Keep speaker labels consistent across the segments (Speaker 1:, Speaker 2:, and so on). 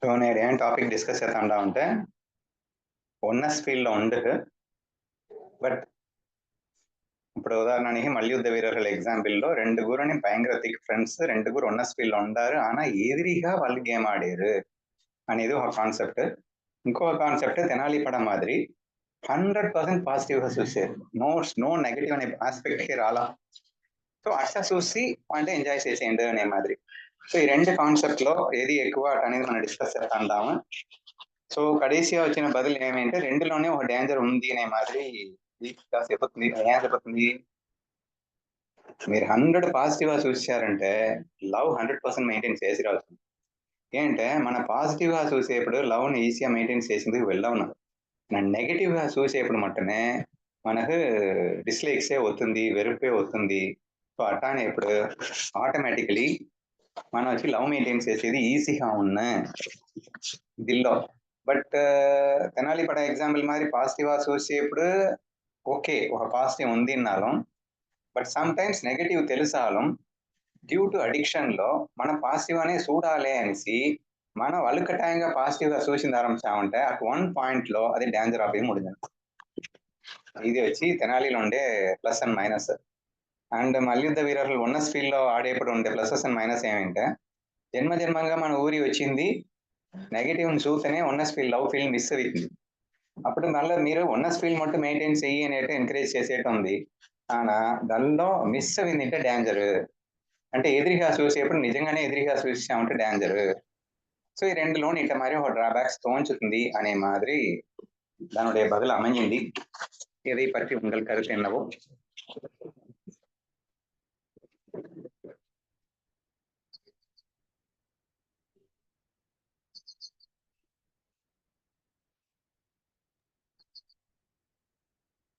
Speaker 1: So నేను ఏం topic discuss చేస్తాడా అంటే ఉన్నస్ ఫీల్డ్లో ఉండు బట్ ఇప్పుడు ఉదాహరణకి మల్యుద్ధ వీరర్ల ఎగ్జాంపుల్లో రెండు గురుని భయంకర థిక్ ఫ్రెండ్స్ రెండు గురు ఉన్నస్ ఫీల్డ్లో ఉండారు ఆనా ఎదిరిగా వాళ్ళు గేమ్ ఆడారు అనేది ఒక కాన్సెప్ట్ ఇంకో కాన్సెప్ట్ తెనాలి పడ మాదిరి హండ్రెడ్ పర్సెంట్ పాజిటివ్గా చూసారు నో నో నెగిటివ్ అనే ఆస్పెక్ట్ రాలా సో అట్లా చూసి అంటే ఎంజాయ్ చేసేయండి అనే మాదిరి సో ఈ రెండు కాన్సెప్ట్ లో ఏది ఎక్కువ అనేది మనం డిస్కస్ చేస్తాము సో కడేసిగా వచ్చిన బదులు ఏమంటే రెండులోనే ఒక డేంజర్ ఉంది అనే మాదిరి దీపికా చెబుతుంది ఏం మీరు హండ్రెడ్ పాజిటివ్ గా చూసారంటే లవ్ హండ్రెడ్ పర్సెంట్ మెయింటైన్ చేసి రావచ్చు ఏంటంటే మన పాజిటివ్ గా చూసేప్పుడు లవ్ని ఈజీగా మెయింటైన్ చేసింది వెళ్ళవున్నారు మన నెగిటివ్ గా చూసేప్పుడు మట్టునే మనకు డిస్లైక్సే వస్తుంది వెరుపే వస్తుంది సో అట్టానే ఇప్పుడు ఆటోమేటికలీ మనం వచ్చి లవ్ మెయింటైన్ చేసేది ఈజీగా ఉన్న దిల్లో బట్ తెనాలి పడ ఎగ్జాంపుల్ మాదిరి పాజిటివా చూసేప్పుడు ఓకే ఒక పాజిటివ్ ఉందిన్నాலும் బట్ సమ్ టైమ్స్ నెగటివ్ తెలిసాలం డ్యూ టు అడిక్షన్లో మన పాజిటివ్ అనే చూడాలి అనేసి మనం వలుకటాయంగా పాజిటివ్గా చూసింది ఆరంభించామంటే ఆ వన్ పాయింట్లో అది డేంజర్ ఆఫ్ ఏం ముడిదాం ఇది వచ్చి తెనాలిలో ఉండే ప్లస్ అండ్ మైనస్ అండ్ మల్లిద్ద వీరర్లు ఉన్న ఫీల్డ్లో ఆడేప్పుడు ఉండే ప్లసెస్ అండ్ మైనస్ ఏమంటే జన్మ జన్మంగా మన ఊరి వచ్చింది నెగిటివ్ చూస్తేనే oneness field love field miss అయింది అప్పుడు మళ్ళీ మీరు ఉన్నస్ ఫీల్డ్ మొత్తం మెయింటైన్ చెయ్యి అనేట్టు ఎంకరేజ్ చేసేట్టు ఉంది ఆనా దానిలో మిస్ అయింది అంటే డేంజర్ అంటే ఎదిరిగా చూసేప్పుడు నిజంగానే ఎదిరిగా చూసామంటే డేంజర్ సో ఈ రెండు లోన్ ఇట్ట మరి ఒక డ్రాబ్యాక్స్ తోంచుతుంది అనే మాదిరి దానుடைய బదులు அமைஞ்சிந்தி ఏదై பற்றி உங்கள் கருத்து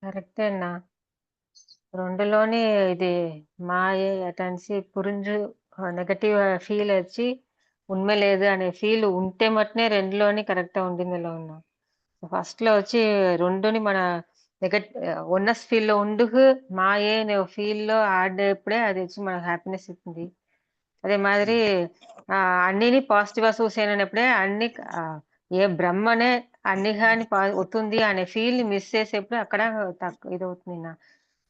Speaker 2: కరెక్టే అన్న రెండులోనే ఇది మాయ అటెన్సీ పురుంజు నెగటివ్ ఫీల్ వచ్చి ఉన్మే లేదు అనే ఫీల్ ఉంటే మట్టునే రెండులోని కరెక్ట్గా ఉండిందిలో ఉన్నాం ఫస్ట్లో వచ్చి రెండుని మన నెగట్ ఉన్నస్ ఫీల్లో ఉండుకు మాయే నేను ఫీల్లో ఆడేప్పుడే అది వచ్చి మనకు హ్యాపీనెస్ ఇస్తుంది అదే మాదిరి అన్నిని పాజిటివ్గా చూసేనప్పుడే అన్ని ఏ బ్రహ్మనే అన్ని కానీ అవుతుంది అనే ఫీల్ మిస్ చేసేప్పుడు అక్కడ ఇదవుతుంది నా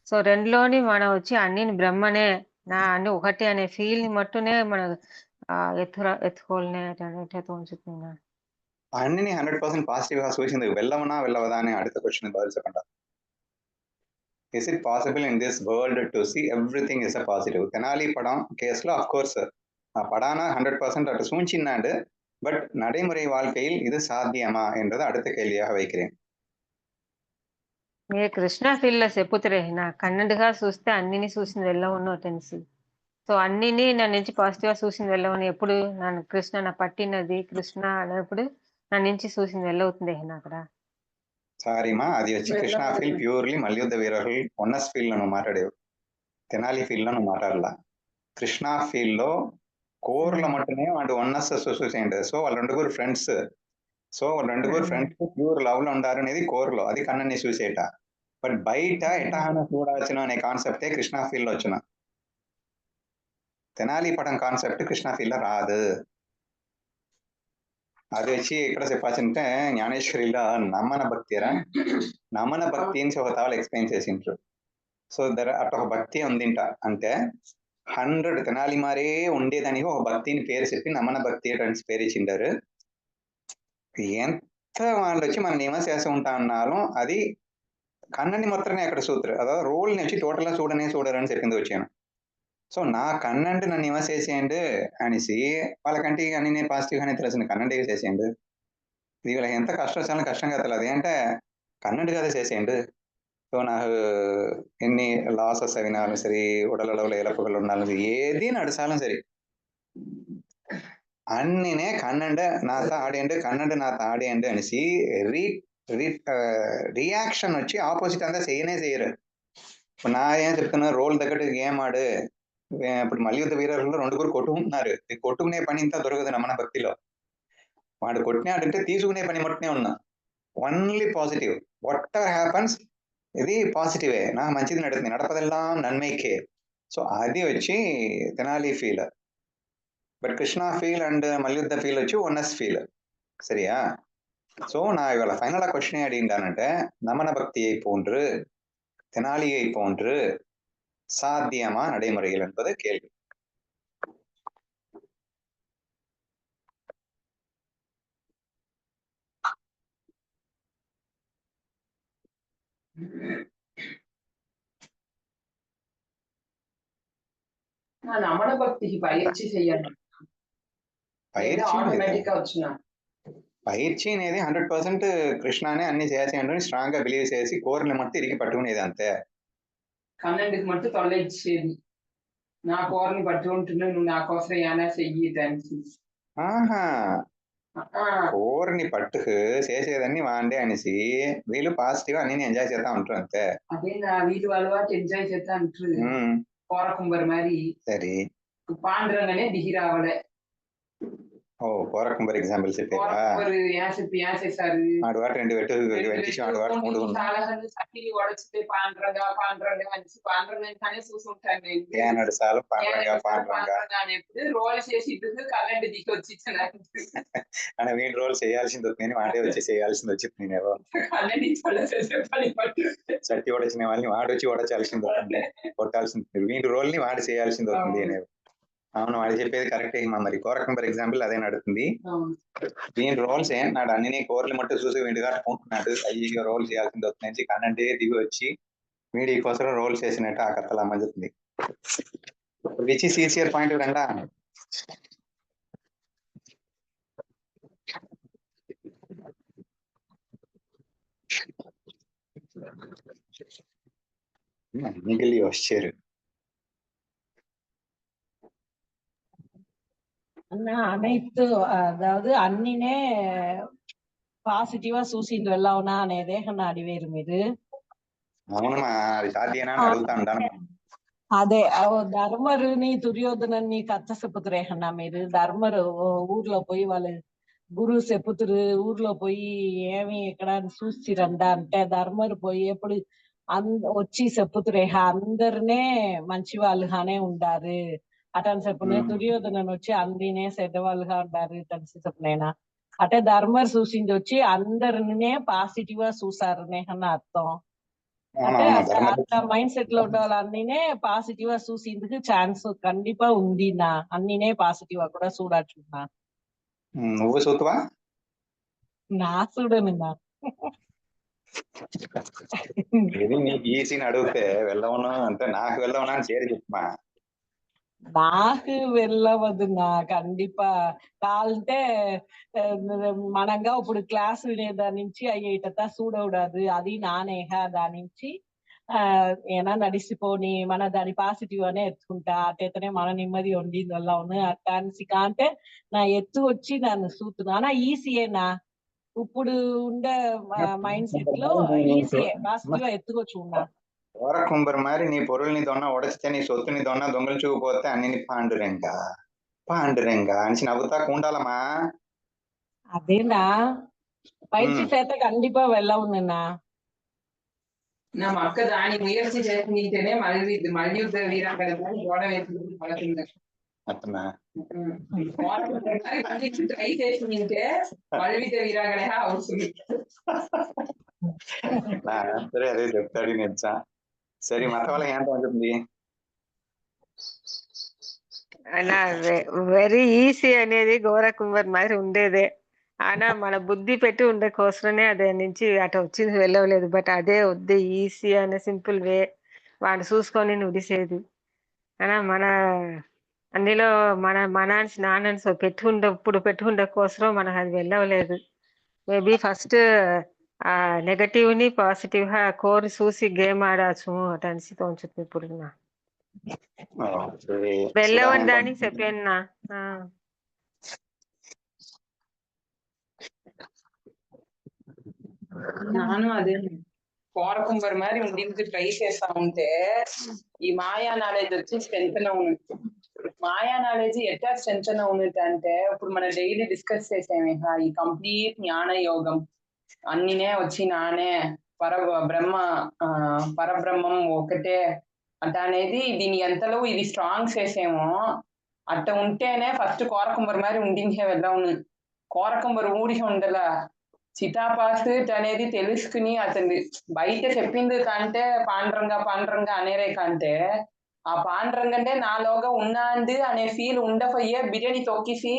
Speaker 2: సో రెండులోని మనం వచ్చి అన్ని బ్రహ్మనే నా అన్ని ఒకటి అనే ఫీల్ ని మట్టునే మన ఎత్తురా ఉంచుతుంది నా
Speaker 1: అన్నిని హండ్రెడ్ పర్సెంట్ పాజిటివ్ గా సూచింది వెళ్ళమనా వెళ్ళవదా అని అడిగితే క్వశ్చన్ బాధించకుండా is it possible in this world to see everything is a positive Tenali పడం కేసులో అఫ్ కోర్స్ ఆ పడానా హండ్రెడ్ పర్సెంట్ అటు సూచిందంటే பட் நடைமுறை வாழ்க்கையில் இது சாத்தியமா என்றது அடுத்த கேள்வியாக வைக்கிறேன்
Speaker 2: మీరు కృష్ణా ఫీల్డ్ లో చెప్పుతురే నా కన్నడిగా చూస్తే అన్నిని చూసింది వెళ్ళవను తెలిసి సో అన్నిని నా నుంచి పాజిటివ్ గా చూసిన వెళ్ళవని ఎప్పుడు నన్ను కృష్ణ నా పట్టినది కృష్ణ అనేప్పుడు నా నుంచి చూసింది వెళ్ళవుతుంది అక్కడ
Speaker 1: సారీమా అది వచ్చి కృష్ణా ఫీల్డ్ ప్యూర్లీ మల్యుద్ధ వీరర్లు ఉన్నస్ ఫీల్డ్ ను మాట్లాడేవు తెనాలి ఫీల్డ్ లో మాట్లాడలా కృష్ణా ఫీల్డ్ లో கோர்ல மட்டுமே வாண்டு ஒன்னஸ் అసోసియేట్ సో వాళ్ళు రెండు కూడా ఫ్రెండ్స్ సో వాళ్ళ రెండు కూడా ఫ్రెండ్స్ ప్యూర్ లవ్ లో ఉండారు అనేది కోర్ లో అది కన్నన్ చూసేట బట్ బయట ఎటహాన చూడాల్సిన అనే కాన్సెప్టే కృష్ణా ఫీల్ లో వచ్చిన తెనాలి పడం కాన్సెప్ట్ కృష్ణా ఫీల్ లో రాదు అది వచ్చి ఇక్కడ చెప్పాల్సింటే జ్ఞానేశ్వరిలో నమ్మన భక్తిరా నమన భక్తి అని ఒక తావలు ఎక్స్ప్లెయిన్ చేసింటారు సో దర్ అట్ ఒక భక్తి ఉందింట అంటే హండ్రెడ్ తెనాలి మారే ఉండేదానికి ఒక భక్తిని పేరు చెప్పి నమన భక్తి అని పేరు ఇచ్చిండారు ఎంత వాళ్ళు వచ్చి మనం ఏమో చేస్తూ ఉంటా అన్నాలో అది కన్నని మాత్రమే అక్కడ సూత్ర అదా రోల్ని వచ్చి టోటల్గా చూడనే చూడరు అని చెప్పింది వచ్చాను సో నా కన్నంటే నన్ను ఏమో చేసేయండి అనేసి వాళ్ళకంటే కానీ నేను పాజిటివ్గానే తెలిసింది కన్నంటే చేసేయండి ఇది వీళ్ళకి ఎంత కష్టం చాలా కష్టం కదా తెలియదు అంటే కన్నంటి కదా చేసేయండి நான் எண்ணி லாசஸ் அவினாலும் சரி உடல் அளவுல இழப்புகள் இருந்தாலும் சரி எதின்னு அடிச்சாலும் சரி அண்ணினே கண்ணண்டு நான் ஆடியண்டு கண்ணண்டு நான் ஆடியண்டு அனுச்சி ரியாக்ஷன் வச்சு ஆப்போசிட் தான் செய்யனே செய்யறது இப்போ நான் ஏன் திருத்தணும் ரோல் தக்கட்டு கேம் ஆடு இப்படி மல்யுத்த வீரர்கள் ரெண்டு பேரும் கொட்டும்னாரு கொட்டுமனே பண்ணி தான் துறகுது நம்ம பக்தியில வாடு கொட்டினே ஆடிட்டு தீசுகுனே பண்ணி மட்டுமே ஒன்று only positive whatever happens இது பாசிட்டிவே நான் மஞ்சது நடத்தி நடப்பதெல்லாம் நன்மைக்கே ஸோ அதை வச்சு Tenali feel but Krishna feel and மல்யுத்த ஃபீல் வச்சு எஸ் ஃபீல் சரியா ஸோ நான் இவளை ஃபைனலாக கொஸ்டினே அப்படின்ட்டான்ட்டு நமன பக்தியை போன்று தெனாலியை போன்று சாத்தியமா நடைமுறைகள் என்பது கேள்வி
Speaker 2: రమణ భక్తికి పైర్చి చెయ్యాలి ఆటోమేటిక్ గా వచ్చిన
Speaker 1: పైర్చి అనేది హండ్రెడ్ పర్సెంట్ కృష్ణనే అన్ని చేసేయండి స్ట్రాంగ్ గా బిలీవ్ చేసి కోరిని మట్టి ఇరిగి పట్టుకునేది అంతే
Speaker 2: కన్నండికి మట్టు తొలగించేది నా కోరిని పట్టుకుంటున్నా నువ్వు నా కోసం ఏమైనా చెయ్యి దానికి
Speaker 1: ఆహా ஓர்ணி பட்டுக்கு சேசே வாண்டே அனுசி வீலு பாசிட்டிவா நீ என்ஜாய் செய்யத்தா வந்துட்டு வந்து
Speaker 2: அதே நான் வீட்டு வாழ்வாட்டு என்ஜாய் செய்யத்தா வந்துட்டு போற கும்பர் மாதிரி சரி பாண்டுறங்கனே திகிராவலை
Speaker 1: ఓ పోరకుంబర్ ఎగ్జాంపుల్ చెప్పారా ఆడవాడు రెండు పెట్టు వెంటిషం ఆడవాడు మూడు ఏనాడు సాలు పాండ్రంగా పాండ్రంగా అని నేను రోల్ చేయాల్సింది నేను వాడే వచ్చి చేయాల్సింది వచ్చి నేను చట్టి ఓడచిన వాళ్ళని వాడొచ్చి ఓడచాల్సింది వస్తుంది కొట్టాల్సింది వీడి రోల్ ని వాడు చేయాల్సింది వస్తుంది నేను అవును వాళ్ళు చెప్పేది కరెక్ట్ ఏమా మరి కోరకం ఫర్ ఎగ్జాంపుల్ అదే నడుతుంది దీని రోల్స్ ఏం నాడు అన్ని కోర్లు మట్టు చూసి వీడి కాట్టుకుంటున్నాడు అయ్యి రోల్ చేయాల్సింది వస్తుంది కన్నంటే దిగి వచ్చి వీడి కోసం రోల్ చేసినట్టు ఆ కథలు అమ్మజుతుంది విచ్ ఇస్ ఈసియర్ పాయింట్ రండా మిగిలి వచ్చారు
Speaker 2: అన్నైతు అదావదు అన్నినే పాజిటివా చూసిండు వెళ్ళా ఉన్నా అనే దేహం అడివేరు మీరు అదే ధర్మరుని దుర్యోధనని కథ చెప్పుతురే అన్నా మీరు ధర్మరు ఊర్లో పోయి వాళ్ళు గురువు చెప్పుతురు ఊర్లో పోయి ఏమి ఇక్కడ చూసిరండా అంటే ధర్మరు పోయి ఎప్పుడు వచ్చి చెప్పుతురే అందరినే మంచి వాళ్ళు అనే ఉండారు అటని చెప్పునే దుర్యోధనని వచ్చి అందినే చెడ్డవాళ్ళుగా ఉంటారు తెలిసి చెప్పునైనా అటే ధర్మర్ సూచించి వచ్చి అందరినే పాజిటివ్ గా చూసారు నేహన్న అర్థం అట్లా మైండ్ సెట్ లో ఉండే వాళ్ళన్నినే పాజిటివ్ గా చూసేందుకు ఛాన్స్ కండిపా ఉంది నా అన్నినే పాజిటివ్ గా కూడా చూడచ్చున్నా నువ్వు చూస్తావా నా చూడను నా
Speaker 1: ఇది నీకు ఈ సీన్ అడిగితే వెళ్ళవును అంటే నాకు వెళ్ళవునా అని చేరి చెప్పమా
Speaker 2: நாகு வெளில வந்துங்க கண்டிப்பா கால்ட்டே మనంగా ఇప్పుడు క్లాస్ వినే దాని నుంచి అయ్యేటత చూడకూడదు అది నానేహ దాని నుంచి ఏనా నడిసిపోని మన దాని పాజిటివ్ అనే ఎత్తుకుంటా అట్టయితేనే మన నెమ్మది వండిందల్లా ఉంది అట్టాన్సికా అంటే నా ఎత్తు వచ్చి నన్ను చూస్తున్నానా ఈసీయేనా ఇప్పుడు ఉండే మైండ్ సెట్ లో ఈసీయే పాజిటివ్ ఎత్తుకొచ్చి ఉన్నా
Speaker 1: ఓరకుంబరు మరి నీ పొరుల్ని దొన్న ఒడచితే నీ సొత్తుని దొన్న దొంగలు చూపోతే అన్నిని పాండురెంగ పాండురెంగ అని నవ్వుతా కూండాలమ్మా
Speaker 2: அதேடா பயிற்சி சேர்த்த கண்டிப்பா வெள்ள ஒண்ணுண்ணா நம்ம அக்க தானி முயற்சி சேர்த்துக்கிட்டே மல்வி மல்யுத்த வீராங்கனை ஓட வச்சு ట్రై చేసిందంటే మల్విత వీరాంగనే అవుతుంది
Speaker 1: నా అదే చెప్తాడు నేను ಸರಿ ಮತ್ತೆ ಒಳಗೆ ಏನ್ ತಗೊಂಡಿದ್ವಿ
Speaker 2: అలా వెరీ ఈజీ అనేది కుంభర్ మాదిరి ఉండేదే ఆనా మన బుద్ధి పెట్టి ఉండే కోసమే అదే నుంచి అటు వచ్చింది వెళ్ళవలేదు బట్ అదే వద్దు ఈజీ అనే సింపుల్ వే వాడు చూసుకొని నుడిసేది అనా మన అందులో మన మనాన్స్ నాన్నన్స్ పెట్టుకుండే ఇప్పుడు పెట్టుకుండే కోసం మనకు అది వెళ్ళవలేదు మేబీ ఫస్ట్ ನೆಗಟಿವ್ನಿ ಪಾಸಿಟಿವ್ ಹಾ ಕೋರಿ ಸೂಸಿ ಗೇಮ್ ಆಡಾಚು ಅಟ ಅನ್ಸಿತ ಒಂಚೂತ್ ಪುಡಿನ ಬೆಲ್ಲ ಒಂದ್ ದಾನಿ ಸೆಪೆನ್ನ నాను అదే కోరకుంబర్ మరి దీనికి ట్రై చేస్తా ఉంటే ఈ మాయా నాలెడ్జ్ వచ్చి స్ట్రెంత్ అవును మాయా నాలెడ్జ్ ఎట్లా స్ట్రెంత్ అవును అంటే ఇప్పుడు మనం డైలీ డిస్కస్ చేసామే ఈ కంప్లీట్ జ్ఞాన యోగం అన్నినే వచ్చి నానే పర బ్రహ్మ ఆ పరబ్రహ్మం ఒకటే అట్ట అనేది దీని ఎంతలో ఇది స్ట్రాంగ్ చేసేమో అట్ట ఉంటేనే ఫస్ట్ కోరకుంబరు మరి ఉండించే వెళ్ళాము కోరకుంబరు ఊడిగా ఉండల సీతాపాస్ అనేది తెలుసుకుని అతను బయట చెప్పింది కంటే పాండ్రంగా పాండ్రంగా అనేరే కంటే ఆ పాండ్రంగంటే నాలోగా ఉన్నాంది అనే ఫీల్ ఉండపోయే బిర్యానీ తొక్కిసి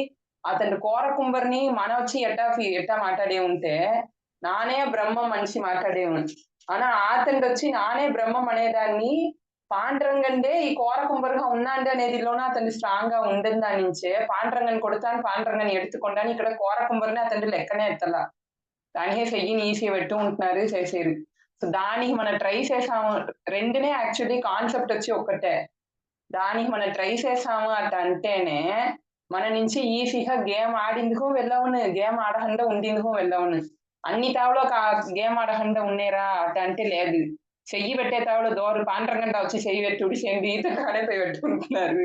Speaker 2: అతను కోరకుంబరిని మన వచ్చి ఎట్టా ఎట్టా మాట్లాడే ఉంటే నానే బ్రహ్మం మనిషి మాట్లాడేవాడు ఆనా ఆతండి వచ్చి నానే బ్రహ్మం అనేదాన్ని పాండ్రంగండే ఈ కోర కుంబరుగా ఉన్నాండి అనేదిలోన అతను స్ట్రాంగ్ గా ఉండింది దాని నుంచే పాండ్రంగన్ కొడతాను పాండ్రంగన్ ఎడుతుకుండాను ఇక్కడ కోర అతను లెక్కనే ఎత్తల దానికే చెయ్యిని ఈసీ పెట్టు ఉంటున్నారు చేసేది సో దానికి మనం ట్రై చేసాము రెండునే యాక్చువల్లీ కాన్సెప్ట్ వచ్చి ఒక్కటే దానికి మనం ట్రై చేసాము అట్ట అంటేనే మన నుంచి ఈసీగా గేమ్ ఆడిందుకు వెళ్ళవును గేమ్ ఆడకుండా ఉండిందుకు వెళ్ళవును అన్ని తావులో ఒక గేమ్ ఆడకుండా ఉన్నారా అట అంటే లేదు చెయ్యి పెట్టే తావులో దోరు పాండ్రంగంట వచ్చి చెయ్యి పెట్టుడు చెంది ఈత కాడే పోయి పెట్టుకుంటున్నారు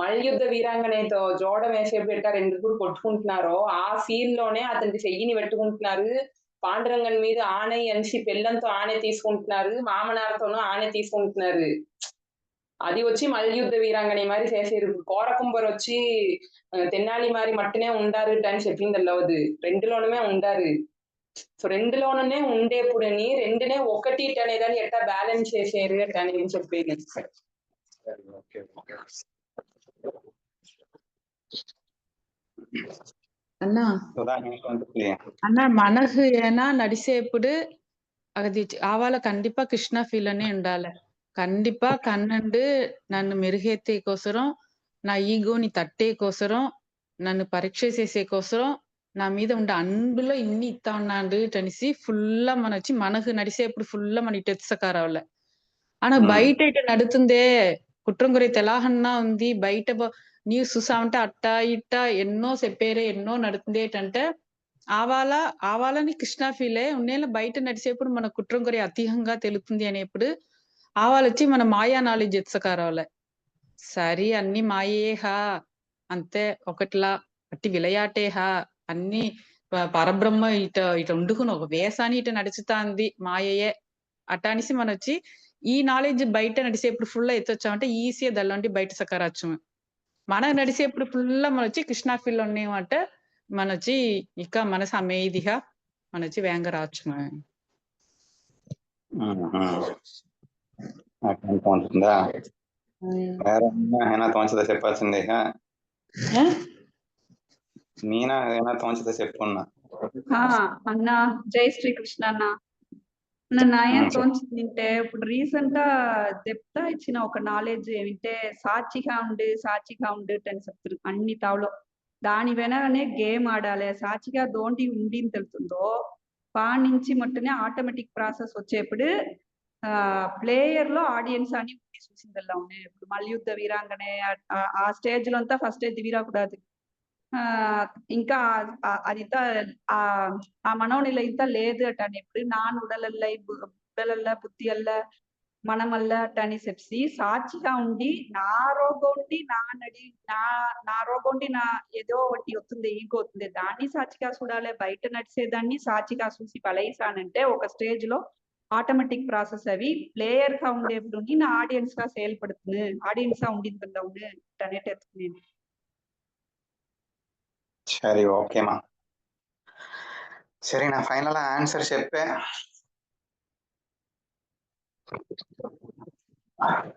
Speaker 2: మల్యుద్ధ వీరాంగనేతో జోడ వేసే పెట్టారు ఎందుకు కొట్టుకుంటున్నారో ఆ సీన్ లోనే అతనికి చెయ్యిని పెట్టుకుంటున్నారు పాండురంగన్ మీద ఆనే అనిసి పెళ్ళంతో ఆనే తీసుకుంటున్నారు మామనారతోనూ ఆనే తీసుకుంటున్నారు అది వచ్చి మల్యుద్ధ వీరాంగణి మరి చేసేరు కోరకుంబర్ వచ్చి తెనాలి మరి మట్టునే ఉండారు అని చెప్పింది అల్లవదు రెండులోనమే ఉండారు సో రెండులోనే ఉండేప్పుడని రెండునే ఒకటి అనేదాన్ని ఎట్లా బ్యాలెన్స్ చేసేరు అని చెప్పేది அண்ணா ஏன்னா நடிசேப்புடு ஆவால கண்டிப்பா கிருஷ்ணா ஃபீலனே உண்டால கண்டிப்பா கண்ணண்டு நான் மிருகேத்தே கோசரம் நான் ஈகோனி தட்டே கோசரம் நான் பரீட்சை சேசே நான் மீத உண்ட அன்புல இன்னி இத்தா உண்டாண்டு ஃபுல்லா மன மனகு நடிசேப்புடு ஃபுல்லா மணி டெத்ஸக்காரவில்ல ஆனா பைட்டைட்ட நடுத்துந்தே కుట్రం గురైతే ఎలాహన్నా ఉంది బయట న్యూస్ చూసామంటే అట్ట ఇట్ట ఎన్నో చెప్పారే ఎన్నో నడుతుంది ఏంటంటే ఆవాల ఆవాలని కృష్ణ ఫీలే ఉన్నేళ్ళ బయట నడిచేప్పుడు మన కుట్రం గురి అతీహంగా తెలుతుంది అనేప్పుడు ఆవాలొచ్చి మన మాయా నాలెడ్జ్ ఎత్సకారాలే సరే అన్ని మాయేహా అంతే ఒకట్లా అట్టి విలయాటేహా అన్ని పరబ్రహ్మ ఇట ఇట ఉండుకుని ఒక వేసాని ఇట ఉంది మాయయే అట్ట అనేసి వచ్చి ఈ నాలెడ్జ్ బయట నడిసేప్పుడు ఫుల్ వచ్చామంటే ఈసీఏ దళ్ళండి బయట సకారాచం మనం నడిసేప్పుడు ఫుల్ మన వచ్చి కృష్ణా ఫీల్ ఉన్నామంటే మన వచ్చి ఇక మనసు అమేదిగా మన వచ్చి వేంగ రావచ్చు
Speaker 1: ఉంటుందా అయినా ఏమైనా తోంచదా చెప్పున్నా
Speaker 2: అన్నా జై శ్రీకృష్ణ అన్నా నన్ను ఆయనతోంటే ఇప్పుడు రీసెంట్ గా చెప్తా ఇచ్చిన ఒక నాలెడ్జ్ ఏమిటే సాక్షిగా ఉండు సాక్షిగా ఉండు అని చెప్తారు అన్ని తావులో దాని వెనకనే గేమ్ ఆడాలి సాక్షిగా దోండి ఉండి తెలుతుందో పా నుంచి మట్టునే ఆటోమేటిక్ ప్రాసెస్ వచ్చేప్పుడు ఆ ప్లేయర్ లో ఆడియన్స్ అని చూసిందల్లా ఉన్నాయి ఇప్పుడు మల్యుద్ధ వీరాంగనే ఆ స్టేజ్ లో అంతా ఫస్ట్ దివిరా కూడా ఇంకా అది ఆ మనోనిల ఇంత లేదు అట ఎప్పుడు నాన్ ఉడలల్ల బుబ్బలల్ల బుద్ధి అల్ల మనమల్ల అట్టని చెప్పి సాక్షిగా ఉండి నా రోగం ఉండి నా నడి నా నా రోగం ఉండి నా ఏదో ఒకటి వస్తుంది ఇంకొస్తుంది దాన్ని సాక్షిగా చూడాలి బయట నడిచేదాన్ని సాక్షిగా చూసి పలయిసానంటే ఒక స్టేజ్ లో ஆட்டோமேட்டிக் ப்ராசஸ் அவி பிளேயர்கா உண்டு எப்படின்னு நான் ஆடியன்ஸ்கா செயல்படுத்துனு ஆடியன்ஸா உண்டின்னு உண்டு அனேட்டு எடுத்துனேன்
Speaker 1: சரி ஓகேமா சரி நான் ஃபைனலா ஆன்சர் செப்பேன்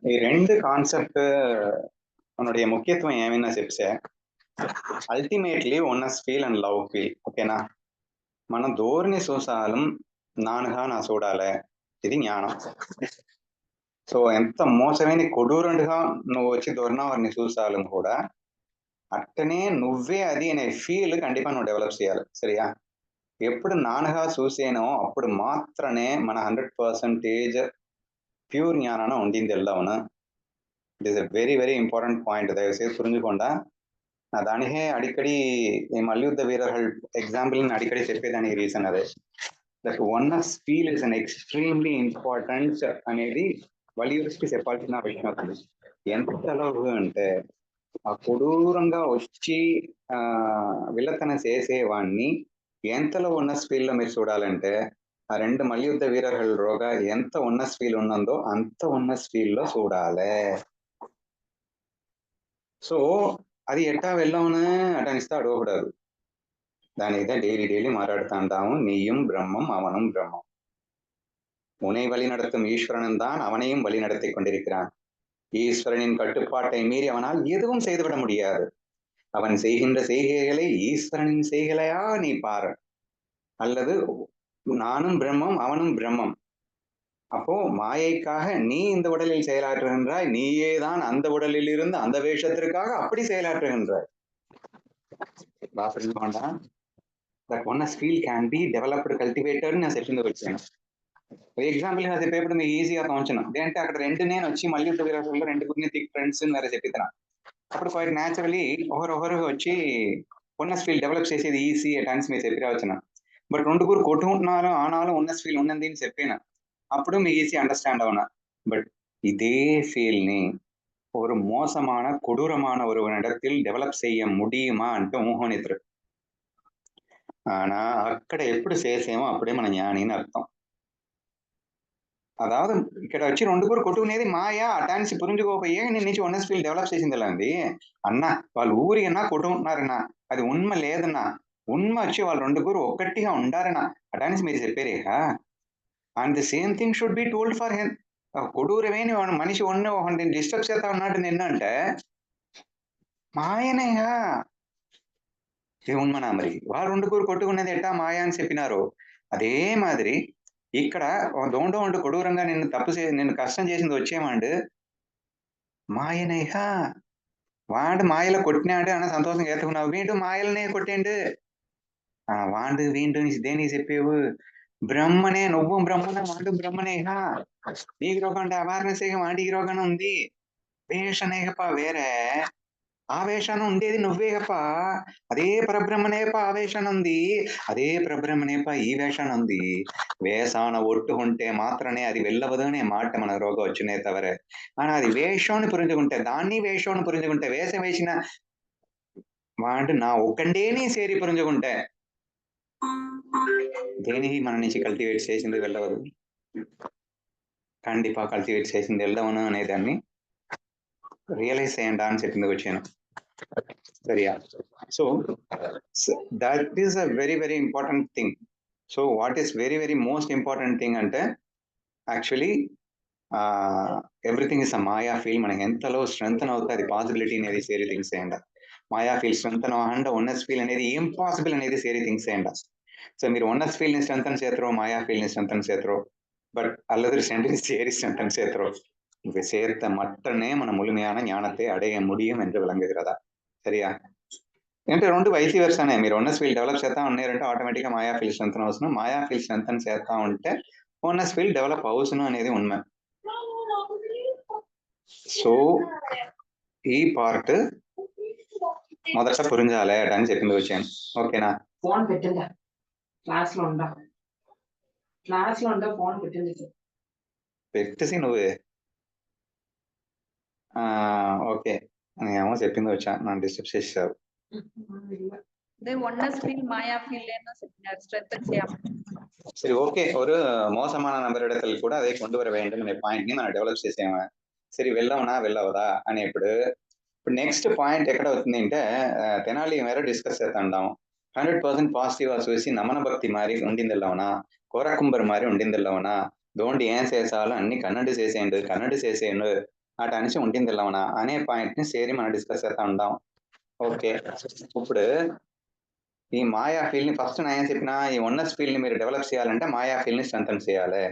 Speaker 1: நீ ரெண்டு கான்செப்ட் உன்னுடைய முக்கியத்துவம் ஏவின்னா செப்பிச்சே ultimately oneness feel and love feel ஓகேனா மனம் தோர்ணி சூசாலும் நானுகா நான் சூடால இது ஞானம் சோ எந்த மோசமே நீ கொடூரண்டுகா நோ வச்சு தோர்ணா வர நீ கூட అట్టనే నువ్వే అది అనే ఫీల్ కండిపా నువ్వు డెవలప్ చేయాలి సరియా ఎప్పుడు నానగా చూసేనో అప్పుడు మాత్రమే మన హండ్రెడ్ పర్సంటేజ్ ప్యూర్ జ్ఞానాన ఉండింది ఎల్లవను it is a very very important point దయచేసి పురించుకుండా నా దానికే అడిక్కడి మల్యుద్ధ వీరర్ల ఎగ్జాంపుల్ అడిక్కడి చెప్పేదానికి రీజన్ అదే that one of feel is an extremely important అనేది వలియుడికి చెప్పాల్సిన విషయం అవుతుంది ఎంత అంటే ఆ కొడూరంగా వచ్చి ఆ విలతన చేసేవాణ్ణి ఎంతలో ఉన్న స్పీడ్లో మీరు చూడాలంటే ఆ రెండు మల్లియుద్ధ వీరర్లోగా ఎంత ఉన్న స్పీల్ ఉన్నందో అంత ఉన్న స్పీడ్లో చూడాలి సో అది ఎట్టా వెళ్ళామనే అటనిస్తే అడవబడదు దాని అయితే డైలీ డైలీ మాట్లాడుతాంటాము నీయం బ్రహ్మం అవనం బ్రహ్మం உனை வழி நடத்தும் ஈஸ்வரனும் தான் அவனையும் வழி நடத்தி கொண்டிருக்கிறான் ஈஸ்வரனின் கட்டுப்பாட்டை மீறி அவனால் எதுவும் செய்துவிட முடியாது அவன் செய்கின்ற செய்கைகளை ஈஸ்வரனின் செய்களையா நீ பாரு அல்லது நானும் பிரம்மம் அவனும் பிரம்மம் அப்போ மாயைக்காக நீ இந்த உடலில் செயலாற்றுகின்றாய் நீயே தான் அந்த உடலில் இருந்து அந்த வேஷத்திற்காக அப்படி செயலாற்றுகின்றாய் that one skill can be developed கல்டிவேட்டர்னு நான் செட்டிருந்து வச்சேன் ఎగ్జాంపుల్ అది పేపర్ మీకు ఈజీగా తోంచను అంటే అక్కడ రెండు నేను వచ్చి మళ్ళీ ఫోటోగ్రాఫర్లో రెండు గురించి ఫ్రెండ్స్ వేరే చెప్పిన అప్పుడు క్వైట్ న్యాచురలీ ఒకరొకరు వచ్చి ఉన్న స్కిల్ డెవలప్ చేసేది ఈజీ టైమ్స్ మీరు చెప్పి రావచ్చున బట్ రెండుగురు కొట్టుకుంటున్నారు ఆనాలు ఉన్న స్కిల్ ఉన్నది అని చెప్పిన అప్పుడు మీకు ఈజీ అండర్స్టాండ్ అవునా பட் இதே ஃபீல்னு ஒரு மோசமான கொடூரமான ஒரு இடத்தில் டெவலப் செய்ய முடியுமான்ட்டு ஊகனித்திரு ஆனா அக்கட எப்படி சேசேமோ அப்படியே மன ஞானின்னு அர்த்தம் అదాదు ఇక్కడ వచ్చి రెండు కూర కొట్టుకునేది మాయా అటాన్సి పురించుకోపోయే నేను నుంచి వన్ ఫీల్ డెవలప్ చేసింది అండి అన్న వాళ్ళు ఊరికన్నా కొట్టుకుంటున్నారన్నా అది ఉన్మ లేదన్నా ఉన్మ వచ్చి వాళ్ళు రెండు కూర ఒక్కటిగా ఉండారన్నా అటాన్సి మీరు చెప్పారేగా and the same thing should be told for హెన్ కొడూరమేని మనిషి ఉన్న నేను డిస్టర్బ్ చేస్తా ఉన్నట్టు నిన్న అంటే మాయనేగా ఏమున్నా మరి వాళ్ళు రెండు కూర కొట్టుకున్నది ఎట్టా మాయా అని చెప్పినారు అదే మాదిరి ఇక్కడ దోండో అంటూ కొడూరంగా నిన్ను తప్పు నిన్ను కష్టం చేసింది వచ్చేమండు మాయనేహా వాడు మాయలో కొట్టినాడు అన్న సంతోషం ఎత్తుకున్నావు వీడు మాయలనే ఆ వాడు వీడు దేని చెప్పేవు బ్రహ్మనే నువ్వు బ్రహ్మన వాడు బ్రహ్మనేహా నీకు రోగం అంటే అవేర్నెస్ వాడికి రోగం ఉంది వేషనేహప వేరే ఆవేశాన్ని ఉండేది నువ్వే నువ్వేప అదే పరబ్రహ్మనేప ఆవేశాన్ని ఉంది అదే పరబ్రహ్మనేప ఈ వేషాన ఉంది వేషాన ఒట్టుకుంటే మాత్రమే అది వెళ్ళవదనే మాట మన రోగం వచ్చినే తవరే కానీ అది వేషాన్ని పురించుకుంటే దాన్ని వేషాన్ని పురించుకుంటే వేషం వేసిన వాడు నా ఒక్కడేని సేరి పురించుకుంటే దేని మన నుంచి కల్టివేట్ చేసింది వెళ్ళవదు కండిపా కల్టివేట్ చేసింది వెళ్దామను అనేదాన్ని రియలైజ్ చేయండి అని చెప్పింది వచ్చాను Sorry, yeah. So, so that is a very, very important thing. So what is very very most important thing అంటే యాక్చువల్లీ ఎవ్రీథింగ్ ఇస్ అ మాయా ఫీల్ మనకి ఎంతలో స్ట్రెంగ్ అవుతుంది పాసిబిలిటీ అనేది సేరీ థింగ్స్ ఏంట మాయా feel strength and oneness feel అనేది ఇంపాసిబుల్ అనేది సేరీ థింగ్స్ ఏంట సో మీరు ఉన్నస్ ఫీల్ ని స్ట్రెంగ్ చేతరో మాయా ఫీల్ ని స్ట్రెంగ్ చేతరో బట్ అల్లదరి సెంటని సేరీ స్ట్రెంగ్ చేతరో சேர்த்த மற்றனே மன முழுமையான ஞானத்தை அடைய முடியும் என்று விளங்குகிறதா சரியா என்கிட்ட ரெண்டு வயசு வருஷானே மீர் ஒன்னஸ் ஃபீல் டெவலப் சேர்த்தா ஒன்னே ரெண்டு ஆட்டோமேட்டிக்கா மாயா ஃபீல் ஸ்ட்ரென்த் அவசணும் மாயா ஃபீல் ஸ்ட்ரென்த் சேர்த்தா வந்துட்டு ஒன்னஸ் ஃபீல் டெவலப் அவசணும் அனேது உண்மை சோ ஈ பார்ட்டு மொதட்ட புரிஞ்சாலே அப்படின்னு செட்டு வச்சேன் ஓகேனா
Speaker 2: ஃபோன் பெட்டுங்க கிளாஸ்ல உண்டா கிளாஸ்ல உண்டா ஃபோன் பெட்டுங்க
Speaker 1: பெட்டுசி நுவு ஆஹ் ஓகே అని ఏమో చెప్పింది వచ్చా నన్ను డిస్టర్బ్ చేశారు
Speaker 2: అదే ஒன்னஸ் ஃபீல் மாயா ஃபீல் என்ன செப்பினார் ஸ்ட்ரென்த் செய்யாம
Speaker 1: சரி ஓகே ஒரு மோசமான நபரிடத்தில் கூட அதை கொண்டு வர வேண்டும் అనే పాయింట్ ని మనం డెవలప్ చేసాము సరే వెళ్ళవునా వెళ్ళవదా అనేప్పుడు ఇప్పుడు నెక్స్ట్ పాయింట్ ఎక్కడ అవుతుంది అంటే తెనాలి మేర డిస్కస్ చేస్తాం హండ్రెడ్ పర్సెంట్ పాజిటివ్గా చూసి నమన భక్తి మారి ఉండిందిల్లవునా కోరకుంబర్ మారి ఉండిందిల్లవునా దోండి ఏం చేసాలో అన్ని కన్నడి చేసేయండు కన్నడి చేసేయండు అటు అనేసి ఉంటుంది వెళ్ళమన అనే పాయింట్ ని సేరి మనం డిస్కస్ చేస్తా ఉంటాం ఓకే ఇప్పుడు ఈ మాయా ఫీల్డ్ ని ఫస్ట్ నేను చెప్పినా ఈ ఉన్నస్ ఫీల్డ్ ని మీరు డెవలప్ చేయాలంటే మాయా ఫీల్డ్ ని స్ట్రెంగ్ చేయాలి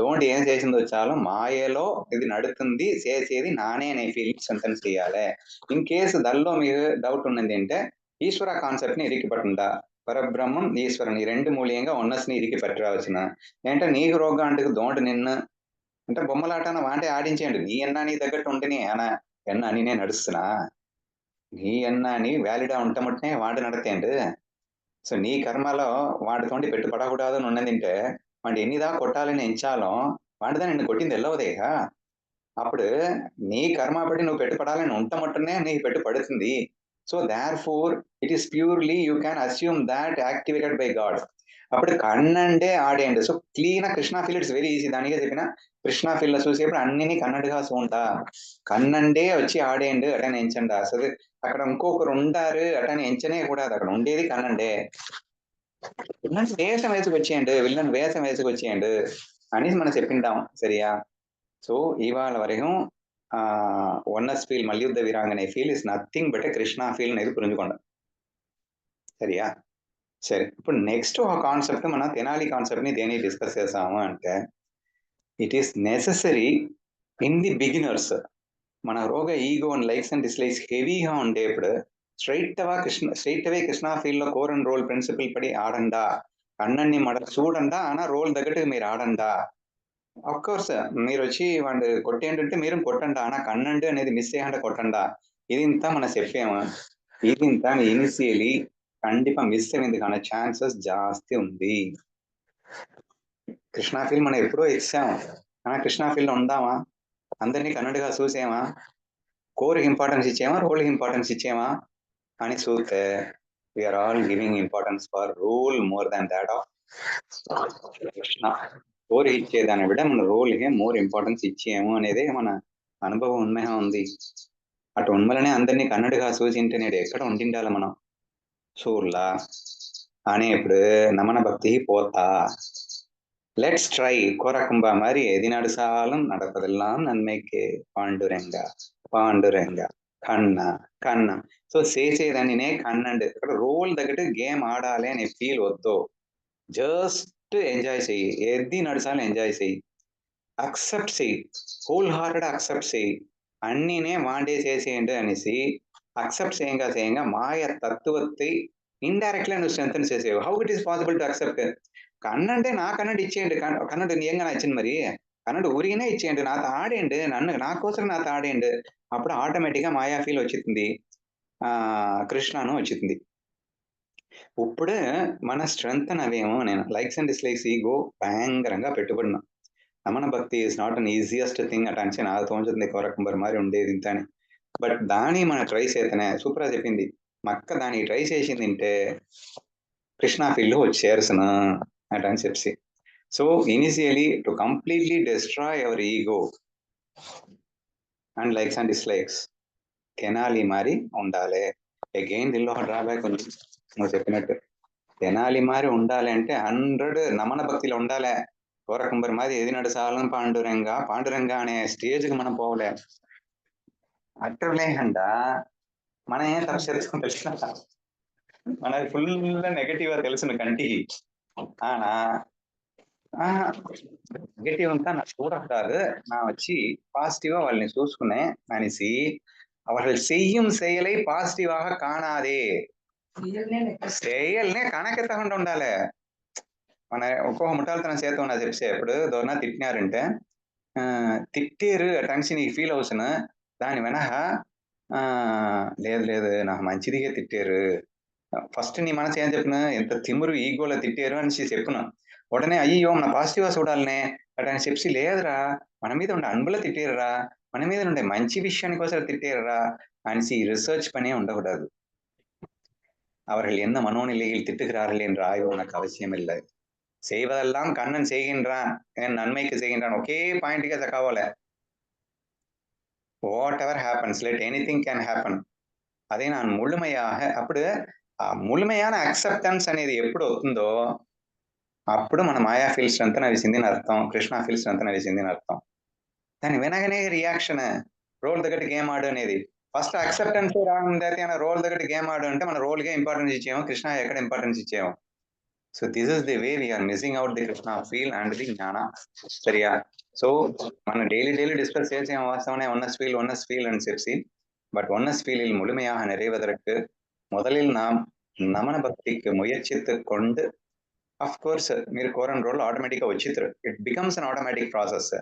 Speaker 1: ధోండి ఏం చేసిందో వచ్చాలో మాయలో ఇది నడుతుంది చేసేది నానే అనే ఫీల్ స్ట్రెంగ్ చేయాలి ఇన్ కేసు దానిలో మీకు డౌట్ ఉన్నది అంటే ఈశ్వర కాన్సెప్ట్ ని ఇరికిపట్టుందా పరబ్రహ్మం ఈశ్వరుని రెండు మూల్యంగా ఉన్నస్ని ఇరికి పెట్టరావచ్చిన ఏంటంటే నీకు రోగ అంటుకు దోండు నిన్ను అంటే బొమ్మలాటన వాంటే ఆడించేయండి నీ అన్నా నీ దగ్గర ఉంటేనే ఎన్న అని నేను నడుస్తున్నా నీ అన్నా అని వ్యాలిడా ఉంటమంటే వాడు నడతేండు సో నీ కర్మలో వాడితోటి పెట్టుపడకూడదు అని ఉన్నదింటే వాడి ఎన్నిదా కొట్టాలని ఎంచాలో వాడిదా నిన్ను కొట్టింది ఎల్లవదేగా అప్పుడు నీ కర్మ పడి నువ్వు పెట్టుపడాలని ఉంటమట్టునే నీ పెట్టుపడుతుంది so therefore it is purely you can assume that activated by God అప్పుడు కన్నండే ఆడేయండి so clean Krishna feel it's very easy దానికే చెప్పిన కృష్ణా ఫీల్ చూసేప్పుడు అన్నిని కన్నడగా చూంటా కన్నంటే వచ్చి ఆడేయండి అటని ఎంచండి అసలు అక్కడ ఇంకొకరు ఉంటారు అటని ఎంచనే కూడా అక్కడ ఉండేది కన్నండే విల్లన్ వేషం వేసుకొచ్చేయండి విల్లన్ వేషం వేసుకొచ్చేయండి అనేసి మనం చెప్పింటాం సరియా సో ఇవాళ వరకు ஒன்னஸ் ஃபீல் மல்யுத்த வீராங்கனை feel is nothing but Krishna ஃபீல்னு இது புரிஞ்சுக்கொண்டேன் சரியா సరే ఇప్పుడు నెక్స్ట్ ఒక కాన్సెప్ట్ మన తెనాలి కాన్సెప్ట్ని దేని డిస్కస్ చేసాము అంటే it is necessary in the beginners మన రోగ ego and likes and dislikes హెవీగా ఉండేప్పుడు స్ట్రైట్ అవా కృష్ణ స్ట్రైట్ అవే కృష్ణా ఫీల్డ్లో కోర్ అండ్ రోల్ ప్రిన్సిపల్ పడి ఆడండా అన్నన్ని మడ చూడండా ఆనా రోల్ దగ్గరకు మీరు ఆడండా కోర్స్ మీరు వచ్చి వాడు కొట్టేంటంటే మీరు కొట్టండి ఆనా కన్నండి అనేది మిస్ చేయకుండా కొట్టండా ఇది మన మనం చెప్పాము ఇదింతా ఇనిషియలీ ಖಂಡಿತ ಮಿಸ್ అయ్యేందుకు ఛాన్సెస్ ಜಾಸ್ತಿ ఉంది కృష్ణా ఫిల్మ్ మనం ఎప్పుడో ఇచ్చాం కానీ కృష్ణా ఫిల్మ్ ఉందామా అందరినీ కన్నడగా చూసామా కోర్కి ఇంపార్టెన్స్ ఇచ్చామా రోల్కి ఇంపార్టెన్స్ ఇచ్చామా అని చూస్తే we are all giving importance for role more than that of Krishna core ఇచ్చేదాన్ని విడ మన రోల్కే మోర్ ఇంపార్టెన్స్ ఇచ్చాము అనేది మన అనుభవం ఉన్మేహం ఉంది అటు ఉన్మలనే అందరినీ కన్నడగా సూచింటే నేడు ఎక్కడ ఉండిండాలి మనం சூர்லா அணே இப்படி நமன பக்தி போத்தா லெட்ஸ் ட்ரை கோர கும்பா மாதிரி எதி நடுசாலும் நடப்பதெல்லாம் நன்மைக்கு பாண்டுரங்கா பாண்டுரங்கா கண்ணா கண்ணா சோ சேசே தண்ணினே கண்ணண்டு ரோல் தக்கிட்டு கேம் ஆடாலே நீ ஃபீல் ஒத்தோ ஜஸ்ட் என்ஜாய் செய் எதி நடுசாலும் என்ஜாய் செய் அக்செப்ட் செய் ஹோல் ஹார்டடாக அக்செப்ட் செய் அண்ணினே வாண்டே சேசே என்று அனுசி అక్సెప్ట్ చేయంగా చేయంగా మాయ తత్వத்தை ఇండైరెక్ట్లీ నువ్వు స్ట్రెంగ్ చేసేవి how it is possible to accept కన్నంటే నా కన్నడ ఇచ్చేయండి కన్నడ ఏంగా నచ్చింది మరి కన్నడ ఊరికినే ఇచ్చేయండి నాతో ఆడేయండి నన్ను నా కోసం నాతో ఆడేయండి అప్పుడు ఆటోమేటిక్గా మాయా ఫీల్ వచ్చింది కృష్ణను వచ్చింది ఇప్పుడు మన స్ట్రెంగ్త్ అవేమో నేను లైక్స్ అండ్ డిస్లైక్స్ ఈగో భయంకరంగా పెట్టుకున్నాం నమన భక్తి is not an easiest thing attention ఆదోంచంది కోరకుంబర్ మారి ఉండేది ఇంత అని బట్ దాని మన ట్రై చేతనే సూపర్ చెప్పింది మక్క దాని ట్రై చేసింది చేసిందింటే కృష్ణా ఫీల్డ్ వచ్చేయర్సను అట్ అని చెప్పి so initially to completely destroy our ego and likes and dislikes Tenali మారి ఉండాలి అగైన్ దీనిలో డ్రాబ్యాక్ ఉంది నువ్వు చెప్పినట్టు తెనాలి మారి ఉండాలి అంటే హండ్రెడ్ నమన భక్తిలో ఉండాలి కోరకుంబరి మాది ఎది నడుసాలని పాండురంగా పాండురంగ అనే స్టేజ్కి మనం పోలే அட்டவிலேகண்டா மன ஏன் தரச்சு எடுத்துக்கும் தெரியலா மன ஃபுல்லா நெகட்டிவா கண்டி ஆனா நெகட்டிவ் தான் நான் சூடக்கூடாது நான் வச்சு பாசிட்டிவா அவள் நீ சூசுக்குனேன் நினைச்சி அவர்கள் செய்யும் செயலை பாசிட்டிவாக காணாதே செயல்னே கணக்கு தகுண்ட உண்டால மன ஒக்கோ முட்டாள்தனம் சேர்த்தோம் நான் தெரிச்சேன் எப்படி தோனா திட்டினாருன்ட்டு திட்டேரு டன்சி நீ ஃபீல் ஹவுஸ்ன்னு దాని వెనక లేదు లేదు నాకు మంచిదిగా తిట్టారు ఫస్ట్ నీ మనసు ఏం చెప్పిన ఎంత తిమురు ఈగోలో తిట్టారు అనేసి చెప్పిన ఉడనే అయ్యో మన పాజిటివ్గా చూడాలనే బట్ ఆయన చెప్పి లేదురా మన మీద ఉండే అన్బుల తిట్టేరురా మన మీద ఉండే మంచి విషయానికి కోసం తిట్టేరురా అనేసి రీసెర్చ్ పనే ఉండకూడదు அவர்கள் எந்த மனோநிலையில் திட்டுகிறார்கள் என்ற ஆய்வு உனக்கு அவசியம் இல்லை செய்வதெல்லாம் கண்ணன் செய்கின்றான் என் நன்மைக்கு செய்கின்றான் ஒரே பாயிண்ட்டுக்கே தக்காவல whatever happens let anything can happen அதை நான் முழுமையாக అప్పుడు ఆ ముழுమయాన అక్సెప్టెన్స్ అనేది ఎప్పుడు వస్తుందో అప్పుడు మన మాయా ఫీల్స్ అంతన వేసిందని అర్థం కృష్ణ ఫీల్స్ అంతన వేసిందని అర్థం దాని వెనకనే రియాక్షన్ రోల్ దగ్గర గేమ్ ఆడు అనేది ఫస్ట్ అక్సెప్టెన్స్ రాంగ్ అయితే రోల్ దగ్గర గేమ్ ఆడు అంటే మన రోల్గా ఇంపార్టెన్స్ ఇచ్చేమో కృష్ణ ఎక్కడ ఇంపార్టెన్స్ ఇచ్చేమో so this is the way we are missing out the Krishna feel and the జ్ఞాన సరియా so daily daily daily discuss చేసే వాస్తవనే ஒன்னஸ் ஃபீல் ஒன்னஸ் ஃபீல் అని చెప్పి பட் ஒன்னஸ் ஃபீலில் முழுமையாக நிறைவதற்கு முதலில் நாம் நமன பக்திக்கு முயற்சித்து கொண்டு அஃப்கோர்ஸ் మీరు கோரன் ரோல் ஆட்டோமேட்டிக்காக வச்சித்துரு it becomes an automatic process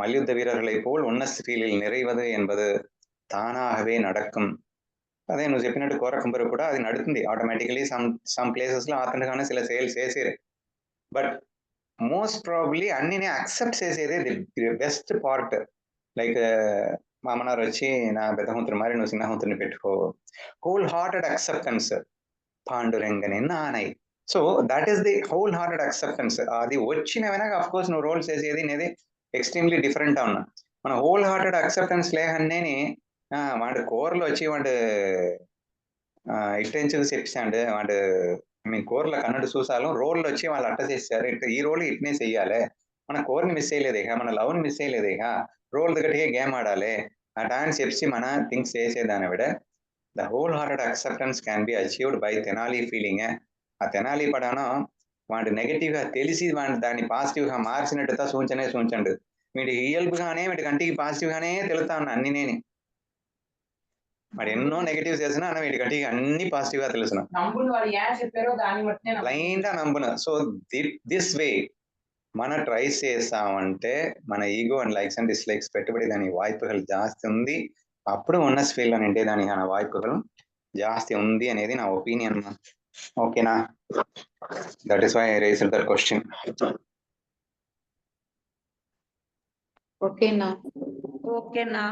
Speaker 1: மல்யுத்த வீரர்களை போல் ஒன்னஸ் ஃபீலில் நிறைவது என்பது தானாகவே நடக்கும் అదే నువ్వు చెప్పినట్టు కోర కంపెనీ కూడా అది నడుతుంది ఆటోమేటికలీ సమ్ సమ్ ప్లేసెస్లో అతనిగానే సిల సేల్స్ చేసేరు బట్ మోస్ట్ ప్రాబ్లీ అన్ని నేను అక్సెప్ట్ చేసేదే ది బెస్ట్ పార్ట్ లైక్ మామనారు వచ్చి నా పెద్దహూతుని మరి నువ్వు చిన్నహూతుని పెట్టుకో హోల్ హార్టెడ్ అక్సెప్టెన్స్ పాండురంగని నానై so that is the whole hearted acceptance అది వచ్చిన వెనక అఫ్ కోర్స్ నువ్వు రోల్ చేసేది అనేది ఎక్స్ట్రీమ్లీ డిఫరెంట్ ఉన్నా మన హోల్ హార్టెడ్ అక్సెప్టెన్స్ లేహన్నేని వాడు కూరలు వచ్చి వాడు చూసి చెప్పాడు వాడు మేము కూరలు కన్నడు చూసాలు రోల్ వచ్చి వాళ్ళు అట్ట చేశారు ఇట్ ఈ రోల్ ఇట్నే చెయ్యాలి మన కోరిని మిస్ చేయలేదు ఇక మన లవ్ని మిస్ చేయలేదు ఇక రోల్ దగ్గరికి గేమ్ ఆడాలి ఆ డాన్స్ చెప్పి మన థింగ్స్ చేసేదాన్ని విడ the whole hearted acceptance can be achieved by Tenali feeling ఆ తెనాలి పడాను వాడు నెగటివ్గా గా తెలిసి వాడు దాన్ని పాజిటివ్ గా మార్చినట్టుగా సూచనే సూచండు వీడి రియల్ గానే వీడి కంటికి పాజిటివ్ గానే తెలుతా ఉన్నా అన్ని నేను మరి ఎన్నో నెగిటివ్ చేసినా అన్న వీటి గట్టిగా అన్ని పాజిటివ్ గా తెలుసు లైన్ గా నమ్మును సో దిస్ వే మన ట్రై చేస్తామంటే మన ego and likes and dislikes పెట్టుబడి దాని వాయిపుகள் జాస్తి ఉంది అప్పుడు ఉన్న స్ఫీల్ అంటే దాని నా జాస్తి ఉంది అనేది నా ఒపీనియన్ ఓకేనా that is why I raise that question
Speaker 2: ఓకేనా ఓకేనా